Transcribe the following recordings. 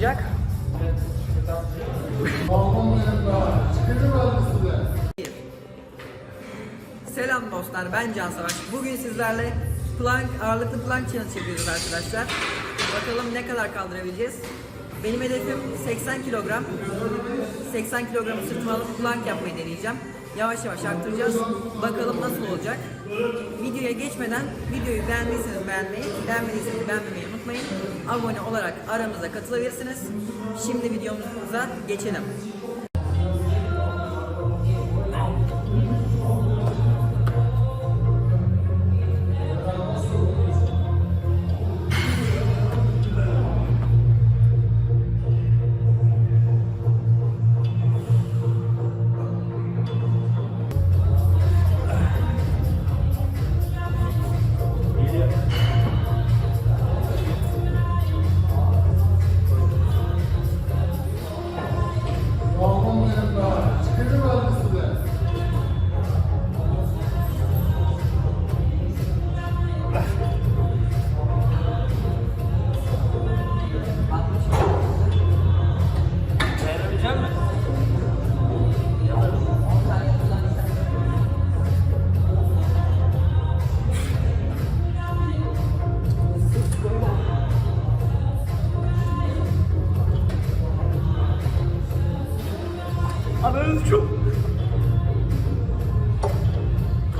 olacak. Selam dostlar ben Can Savaş. Bugün sizlerle plank, ağırlıklı plank challenge yapıyoruz arkadaşlar. Bakalım ne kadar kaldırabileceğiz. Benim hedefim 80 kilogram. 80 kilogramı sırtıma alıp plank yapmayı deneyeceğim. Yavaş yavaş arttıracağız. Bakalım nasıl olacak. Videoya geçmeden videoyu beğendiyseniz beğenmeyi, beğenmediyseniz beğenmemeyi unutmayın. Abone olarak aramıza katılabilirsiniz. Şimdi videomuza geçelim.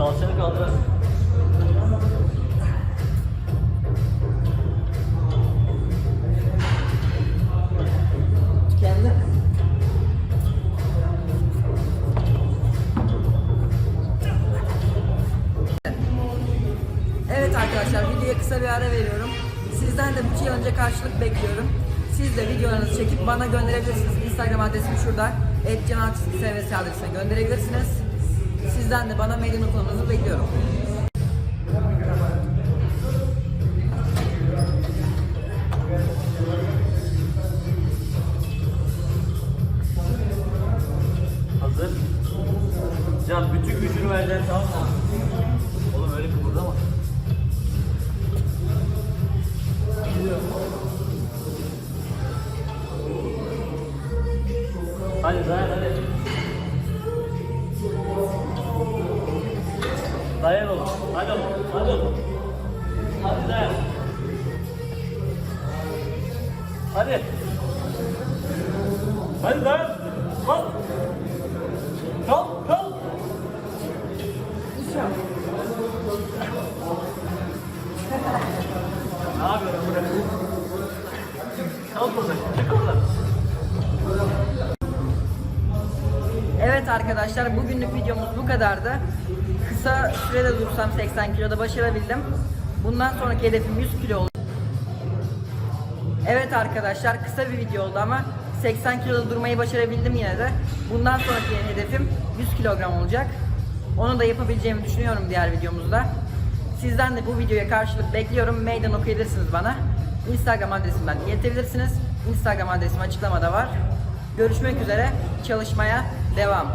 Kalçanı kaldır. Evet arkadaşlar videoya kısa bir ara veriyorum. Sizden de bu challenge'a karşılık bekliyorum. Siz de videolarınızı çekip bana gönderebilirsiniz. Instagram adresim şurada. @canartist adresine gönderebilirsiniz. Sizden de bana mail notlarınızı bekliyorum. Hazır. Can bütün gücünü vereceksin tamam mı? Dayan oğlum. Hadi oğlum. Hadi oğlum. Hadi dayan. Hadi. Hadi dayan. Kalk. Kalk, kalk. ne yapıyorsun burada? Evet arkadaşlar bugünlük videomuz bu kadardı. Kısa sürede dursam 80 kiloda başarabildim. Bundan sonraki hedefim 100 kilo oldu. Evet arkadaşlar kısa bir video oldu ama 80 kiloda durmayı başarabildim yine de. Bundan sonraki hedefim 100 kilogram olacak. Onu da yapabileceğimi düşünüyorum diğer videomuzda. Sizden de bu videoya karşılık bekliyorum. Meydan okuyabilirsiniz bana. Instagram adresimden iletebilirsiniz. Instagram adresim açıklamada var. Görüşmek üzere. Çalışmaya devam.